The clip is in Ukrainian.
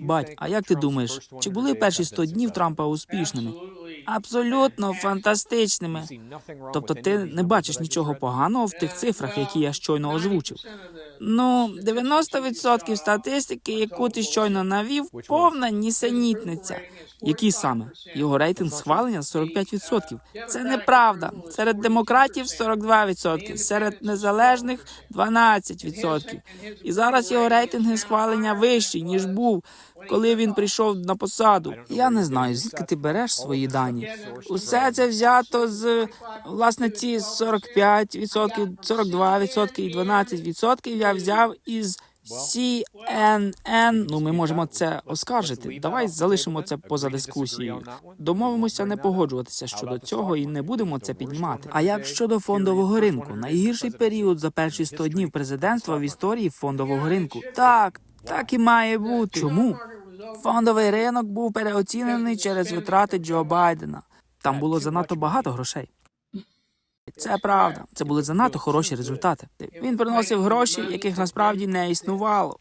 Бать, а як ти думаєш, чи були перші 100 днів Трампа успішними? Абсолютно фантастичними. Тобто ти не бачиш нічого поганого в тих цифрах, які я щойно озвучив. Ну, 90% статистики, яку ти щойно навів, повна нісенітниця. Які саме його рейтинг схвалення 45%. Це неправда. Серед демократів 42%, серед незалежних 12%. І зараз його рейтинги схвалення вищі ніж був, коли він прийшов на посаду. Я не знаю, звідки ти береш свої дані. Усе це взято з власне ці 45%, 42% і 12% я взяв із CNN. Ну, ми можемо це оскаржити. Давай залишимо це поза дискусією. Домовимося не погоджуватися щодо цього і не будемо це піднімати. А як щодо фондового ринку? Найгірший період за перші 100 днів президентства в історії фондового ринку. Так, так і має бути. Чому? Фондовий ринок був переоцінений через витрати Джо Байдена. Там було занадто багато грошей. Це правда. Це були занадто хороші результати. Він приносив гроші, яких насправді не існувало.